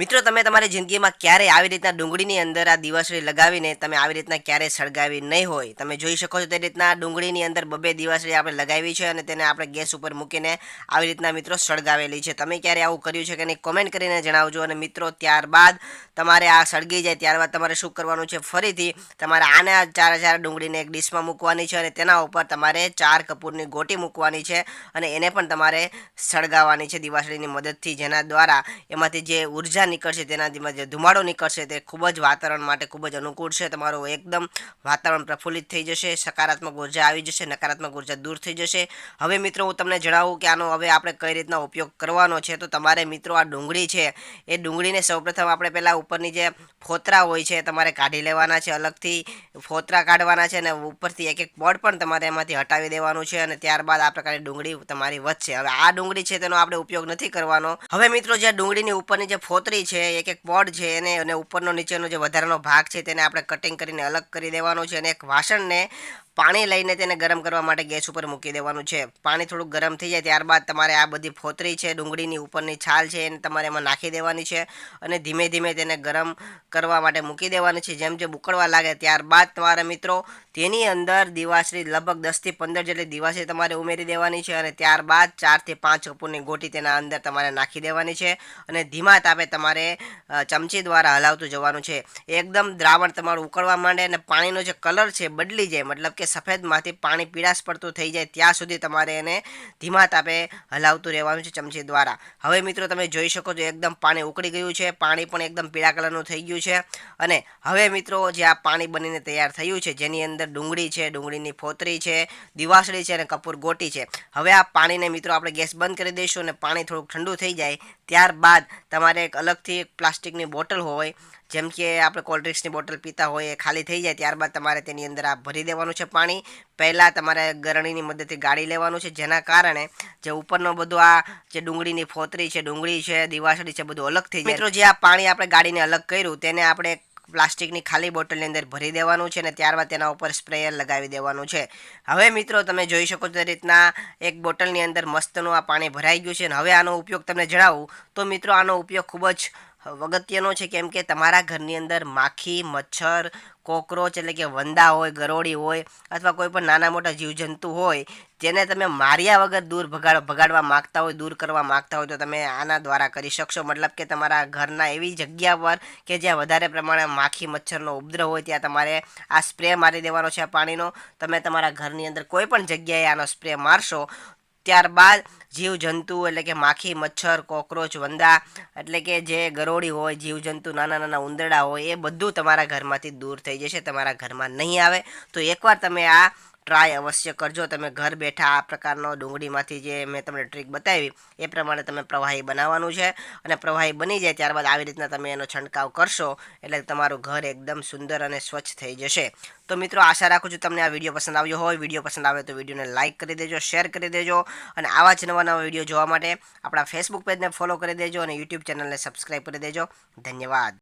મિત્રો, તમે તમારી જિંદગીમાં ક્યારે આવી રીતના ડુંગળીની અંદર આ દિવાસળી લગાવીને તમે આવી રીતના ક્યારે સળગાવી નહીં હોય, તમે જોઈ શકો છો તે રીતના ડુંગળીની અંદર બબે દિવાસળી આપણે લગાવી છે અને તેને આપણે ગેસ ઉપર મૂકીને આવી રીતના મિત્રો સળગાવેલી છે. તમે ક્યારે આવું કર્યું છે કે નહીં કોમેન્ટ કરીને જણાવજો. અને મિત્રો, ત્યારબાદ તમારે આ સળગી જાય, ત્યારબાદ તમારે શું કરવાનું છે, ફરીથી તમારે આને ચાર ચાર ડુંગળીને એક ડીશમાં મૂકવાની છે અને તેના ઉપર તમારે ચાર કપૂરની ગોટી મૂકવાની છે અને એને પણ તમારે સળગાવવાની છે દિવાસળીની મદદથી, જેના દ્વારા એમાંથી જે ઊર્જા નીકળશે, તેનાથી ધુમાડો નીકળશે, તે ખૂબ જ વાતાવરણ માટે ખૂબ જ અનુકૂળ છે. તમારું એકદમ વાતાવરણ પ્રફુલ્લિત થઈ જશે, સકારાત્મક ઊર્જા આવી જશે, નકારાત્મક ઊર્જા દૂર થઈ જશે. હવે મિત્રો, હું તમને જણાવું કે આનો હવે આપણે કઈ રીતના ઉપયોગ કરવાનો છે. તો તમારે મિત્રો, આ ડુંગળી છે, એ ડુંગળીને સૌપ્રથમ આપણે પહેલાં ઉપરની જે ફોતરા હોય છે તમારે કાઢી લેવાના છે અલગથી. ફોતરા કાઢવાના છે અને ઉપરથી એક એક બોર્ડ પણ તમારે એમાંથી હટાવી દેવાનું છે અને ત્યારબાદ આ પ્રકારની ડુંગળી તમારી વધશે. હવે આ ડુંગળી છે, તેનો આપણે ઉપયોગ નથી કરવાનો. હવે મિત્રો, જે ડુંગળીની ઉપરની જે ફોતરી છે, એક એક પોડ છે એને, અને ઉપરનો નીચેનો જે વધારાનો ભાગ છે તેને આપણે કટિંગ કરીને અલગ કરી દેવાનો છે અને એક વાસણને પાણી લઈને તેને ગરમ કરવા માટે ગેસ ઉપર મૂકી દેવાનું છે. પાણી થોડુંક ગરમ થઈ જાય ત્યારબાદ તમારે આ બધી ફોતરી છે, ડુંગળીની ઉપરની છાલ છે એને તમારે એમાં નાખી દેવાની છે અને ધીમે ધીમે તેને ગરમ કરવા માટે મૂકી દેવાની છે. જેમ જેમ ઉકળવા લાગે ત્યારબાદ તમારા મિત્રો, તેની અંદર દિવાસરી લગભગ દસથી પંદર જેટલી દિવાસરી તમારે ઉમેરી દેવાની છે અને ત્યારબાદ ચારથી પાંચ કપૂરની ગોટી તેના અંદર તમારે નાખી દેવાની છે અને ધીમા તાપે તમારે ચમચી દ્વારા હલાવતું જવાનું છે. એકદમ દ્રાવણ તમારું ઉકળવા માંડે અને પાણીનો જે કલર છે બદલી જાય. મતલબ કે સફેદમાંથી પાણી પીળાશ પડતું થઈ જાય ત્યાં સુધી તમારે એને ધીમા તાપે હલાવતું રહેવાનું છે ચમચી દ્વારા. હવે મિત્રો તમે જોઈ શકો છો એકદમ પાણી ઉકળી ગયું છે, પાણી પણ એકદમ પીળા કલરનું થઈ ગયું છે અને હવે મિત્રો જે આ પાણી બનીને તૈયાર થયું છે જેની અંદર ડુંગળી છે, ડુંગળીની ફોતરી છે, દિવાસળી છે અને કપૂર ગોટી છે. હવે આ પાણીને મિત્રો આપણે ગેસ બંધ કરી દઈશું અને પાણી થોડુંક ઠંડુ થઈ જાય ત્યારબાદ તમારે એક અલગથી એક પ્લાસ્ટિકની બોટલ હોય જેમ કે આપણે કોલ્ડ્રિંક્સની બોટલ પીતા હોય એ ખાલી થઈ જાય ત્યારબાદ તમારે તેની અંદર આ ભરી દેવાનું છે પાણી. પહેલાં તમારે ગરણીની મદદથી ગાળી લેવાનું છે, જેના કારણે જે ઉપરનો બધું આ જે ડુંગળીની ફોતરી છે, ડુંગળી છે, દિવાસળી છે, બધું અલગ થઈ જાય. મિત્રો, જે આ પાણી આપણે ગાળીને અલગ કર્યું, તેને આપણે પ્લાસ્ટિકની ખાલી બોટલની અંદર ભરી દેવાનું છે અને ત્યારબાદ તેના ઉપર સ્પ્રેયર લગાવી દેવાનું છે. હવે મિત્રો, તમે જોઈ શકો તે રીતના એક બોટલની અંદર મસ્તનું આ પાણી ભરાઈ ગયું છે અને હવે આનો ઉપયોગ તમને જણાવું તો મિત્રો, આનો ઉપયોગ ખૂબ જ અગત્યનો છે કેમ કે તમારા ઘરની અંદર માખી, મચ્છર, કોકરોચ એટલે કે વંદા હોય, ગરોળી હોય અથવા કોઈ પણ નાના મોટા જીવજંતુ હોય, જેને તમે માર્યા વગર દૂર ભગાડ, ભગાડવા માગતા હોય, દૂર કરવા માગતા હોય તો તમે આના દ્વારા કરી શકશો. મતલબ કે તમારા ઘરના એવી જગ્યા પર કે જ્યાં વધારે પ્રમાણે માખી, મચ્છરનો ઉપદ્રવ હોય, ત્યાં તમારે આ સ્પ્રે મારી દેવાનો છે આ પાણીનો. તમે તમારા ઘરની અંદર કોઈ પણ જગ્યાએ આનો સ્પ્રે મારશો ત્યારબાદ જીવજંતુ એટલે કે માખી, મચ્છર, કોકરોચ, વંદા એટલે કે જે ગરોળી હોય, જીવજંતુ, નાના નાના ઉંદરડા હોય, એ બધું તમારા ઘરમાંથી દૂર થઈ જશે, તમારા ઘરમાં નહીં આવે. તો એકવાર તમે આ ટ્રાય અવશ્ય કરજો. તમે ઘર બેઠા આ પ્રકારનો ડુંગળીમાંથી જે મેં તમને ટ્રીક બતાવી, એ પ્રમાણે તમે પ્રવાહી બનાવવાનું છે. અને પ્રવાહી બની જાય ત્યારબાદ આવી રીતના તમે એનો છંટકાવ કરશો, એટલે તમારું ઘર એકદમ સુંદર અને સ્વચ્છ થઈ જશે. તો મિત્રો, આશા રાખું છું તમને આ વીડિયો પસંદ આવ્યો હોય. વીડિયો પસંદ આવે તો વિડીયોને લાઇક કરી દેજો, શેર કરી દેજો. અને આવા જ નવા નવા વીડિયો જોવા માટે આપણા ફેસબુક પેજને ફોલો કરી દેજો અને યુટ્યુબ ચેનલને સબસ્ક્રાઈબ કરી દેજો. ધન્યવાદ.